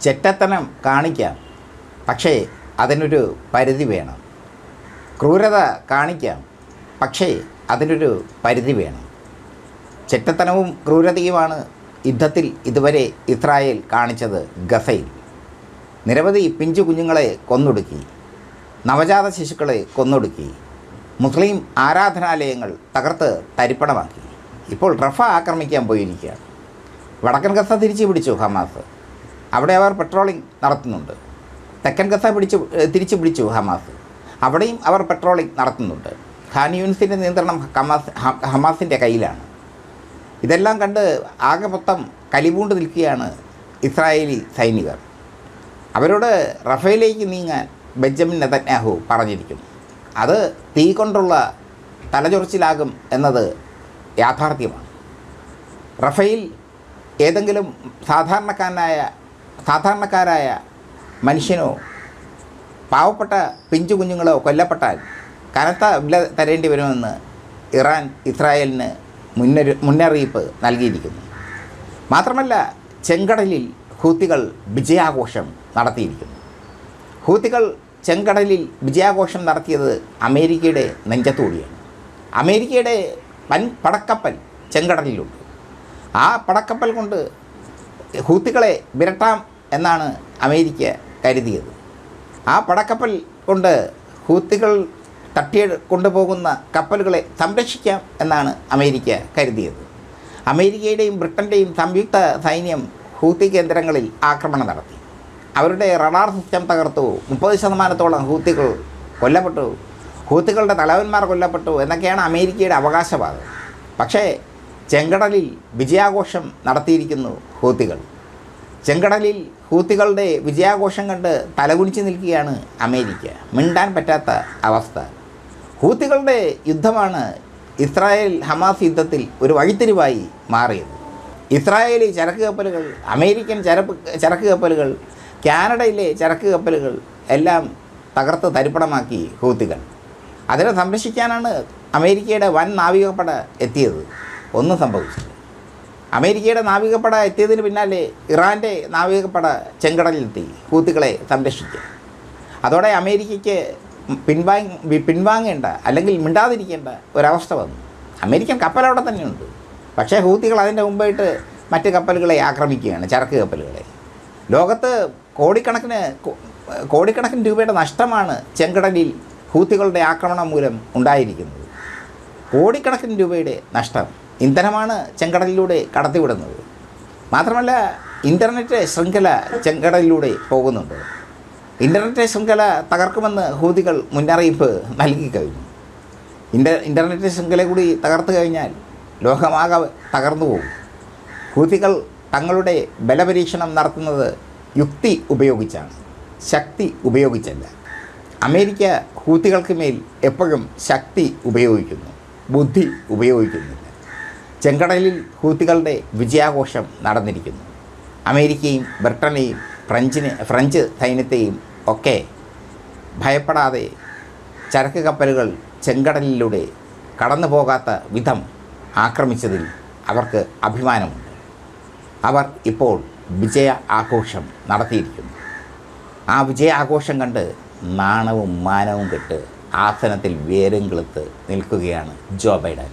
ചെറ്റത്തനം കാണിക്കാം. പക്ഷേ അതിനൊരു പരിധി വേണം. ക്രൂരത കാണിക്കാം. പക്ഷേ അതിനൊരു പരിധി വേണം. ചെറ്റത്തനവും ക്രൂരതയുമാണ് യുദ്ധത്തിൽ ഇതുവരെ ഇസ്രായേൽ കാണിച്ചത് ഗസയിൽ. നിരവധി പിഞ്ചു കുഞ്ഞുങ്ങളെ കൊന്നൊടുക്കി. നവജാത ശിശുക്കളെ കൊന്നൊടുക്കി. മുസ്ലിം ആരാധനാലയങ്ങൾ തകർത്ത് തരിപ്പണമാക്കി. ഇപ്പോൾ റഫ ആക്രമിക്കാൻ പോയിരിക്കുകയാണ്. വടക്കൻ ഗസ തിരിച്ചു പിടിച്ചു ഹമാസ്. അവിടെ അവർ പെട്രോളിംഗ് നടത്തുന്നുണ്ട്. തെക്കൻ ഗസ പിടിച്ച് തിരിച്ച് പിടിച്ചു ഹമാസ്. അവിടെയും അവർ പെട്രോളിംഗ് നടത്തുന്നുണ്ട്. ഖാൻ യൂണിസിന്റെ നിയന്ത്രണം ഹമാസ് ഹമാസിന്റെ കയ്യിലാണ്. ഇതെല്ലാം കണ്ട് ആകെ മൊത്തം കലിപൂണ്ട് നിൽക്കുകയാണ് ഇസ്രായേലി സൈനികർ. അവരോട് റഫേലേക്ക് നീങ്ങാൻ ബെഞ്ചമിൻ നെതന്യാഹു പറഞ്ഞിരിക്കുന്നു. അത് തീ കൊണ്ടുള്ള തലചൊറിച്ചിലാകും എന്നത് യാഥാർത്ഥ്യമാണ്. റഫേൽ ഏതെങ്കിലും സാധാരണക്കാരനായ സാധാരണക്കാരായ മനുഷ്യനോ പാവപ്പെട്ട പിഞ്ചു കുഞ്ഞുങ്ങളോ കൊല്ലപ്പെട്ടാൽ കനത്ത വില തരേണ്ടി വരുമെന്ന് ഇറാൻ ഇസ്രായേലിന് മുന്നൊരു മുന്നറിയിപ്പ് നൽകിയിരിക്കുന്നു. മാത്രമല്ല ചെങ്കടലിൽ ഹൂത്തികൾ വിജയാഘോഷം നടത്തിയിരിക്കുന്നു. ഹൂത്തികൾ ചെങ്കടലിൽ വിജയാഘോഷം നടത്തിയത് അമേരിക്കയുടെ നെഞ്ചത്തൂടിയാണ് അമേരിക്കയുടെ വൻ പടക്കപ്പൽ ചെങ്കടലിലുണ്ട്. ആ പടക്കപ്പൽ കൊണ്ട് ഹൂത്തികളെ വിരട്ടാം എന്നാണ് അമേരിക്ക കരുതിയത്. ആ പടക്കപ്പൽ കൊണ്ട് ഹൂത്തികൾ തട്ടിയ കൊണ്ടുപോകുന്ന കപ്പലുകളെ സംരക്ഷിക്കാം എന്നാണ് അമേരിക്ക കരുതിയത്. അമേരിക്കയുടെയും ബ്രിട്ടന്റെയും സംയുക്ത സൈന്യം ഹൂത്തി കേന്ദ്രങ്ങളിൽ ആക്രമണം നടത്തി. അവരുടെ റഡാർ സിസ്റ്റം തകർത്തു. മുപ്പത് ശതമാനത്തോളം ഹൂത്തികൾ കൊല്ലപ്പെട്ടു. ഹൂത്തികളുടെ തലവന്മാർ കൊല്ലപ്പെട്ടു എന്നൊക്കെയാണ് അമേരിക്കയുടെ അവകാശവാദം. പക്ഷേ ചെങ്കടലിൽ വിജയാഘോഷം നടത്തിയിരിക്കുന്നു ഹൂത്തികൾ. ചെങ്കടലിൽ ഹൂത്തികളുടെ വിജയാഘോഷം കണ്ട് തലകുനിച്ച് നിൽക്കുകയാണ് അമേരിക്ക. മിണ്ടാൻ പറ്റാത്ത അവസ്ഥ. ഹൂത്തികളുടെ യുദ്ധമാണ് ഇസ്രായേൽ ഹമാസ് യുദ്ധത്തിൽ ഒരു വഴിത്തിരിവായി മാറിയത്. ഇസ്രായേലി ചരക്ക് കപ്പലുകൾ അമേരിക്കൻ ചരപ്പ് ചരക്ക് കപ്പലുകൾ കാനഡയിലെ ചരക്ക് കപ്പലുകൾ എല്ലാം തകർത്ത് തരിപ്പണമാക്കി ഹൂത്തികൾ. അതിനെ സംരക്ഷിക്കാനാണ് അമേരിക്കയുടെ വൻ നാവികപ്പട എത്തിയത്. ഒന്നും സംഭവിച്ചില്ല. അമേരിക്കയുടെ നാവികപ്പട എത്തിയതിന് പിന്നാലെ ഇറാന്റെ നാവികപ്പട ചെങ്കടലിലെത്തി ഹൂത്തികളെ സംരക്ഷിക്കുക അതോടെ അമേരിക്കയ്ക്ക് പിൻവാങ് പിൻവാങ്ങേണ്ട അല്ലെങ്കിൽ മിണ്ടാതിരിക്കേണ്ട ഒരവസ്ഥ വന്നു. അമേരിക്കൻ കപ്പൽ അവിടെ തന്നെയുണ്ട്. പക്ഷേ ഹൂത്തികൾ അതിന്റെ മുമ്പായിട്ട് മറ്റ് കപ്പലുകളെ ആക്രമിക്കുകയാണ് ചരക്ക് കപ്പലുകളെ. ലോകത്ത് കോടിക്കണക്കിന് കോടിക്കണക്കിന് രൂപയുടെ നഷ്ടമാണ് ചെങ്കടലിൽ ഹൂത്തികളുടെ ആക്രമണം മൂലം ഉണ്ടായിരിക്കുന്നത്. കോടിക്കണക്കിന് രൂപയുടെ നഷ്ടം. ഇന്ധനമാണ് ചെങ്കടലിലൂടെ കടത്തിവിടുന്നത്. മാത്രമല്ല ഇന്റർനെറ്റ് ശൃംഖല ചെങ്കടലിലൂടെ പോകുന്നുണ്ട്. ഇന്റർനെറ്റ് ശൃംഖല തകർക്കുമെന്ന് ഹൂതികൾ മുന്നറിയിപ്പ് നൽകി കഴിഞ്ഞു. ഇന്റർ ഇന്റർനെറ്റ് ശൃംഖല കൂടി തകർത്തു കഴിഞ്ഞാൽ ലോകമാകെ തകർന്നു പോകും. ഹൂതികൾ തങ്ങളുടെ ബലപരീക്ഷണം നടത്തുന്നത് യുക്തി ഉപയോഗിച്ചാണ് ശക്തി ഉപയോഗിച്ചല്ല. അമേരിക്ക ഹൂത്തികൾക്ക് മേൽ എപ്പോഴും ശക്തി ഉപയോഗിക്കുന്നു ബുദ്ധി ഉപയോഗിക്കുന്നില്ല. ചെങ്കടലിൽ ഹൂത്തികളുടെ വിജയാഘോഷം നടന്നിരിക്കുന്നു. അമേരിക്കയും ബ്രിട്ടനെയും ഫ്രഞ്ചിനെ ഫ്രഞ്ച് സൈന്യത്തെയും ഒക്കെ ഭയപ്പെടാതെ ചരക്ക് കപ്പലുകൾ ചെങ്കടലിലൂടെ കടന്നു പോകാത്ത വിധം ആക്രമിച്ചതിൽ അവർക്ക് അഭിമാനമുണ്ട്. അവർ ഇപ്പോൾ വിജയ ആഘോഷം നടത്തിയിരിക്കുന്നു. ആ വിജയ ആഘോഷം കണ്ട് നാണവും മാനവും കെട്ട് ആസനത്തിൽ വേരും കിളുത്ത് നിൽക്കുകയാണ് ജോ ബൈഡൻ.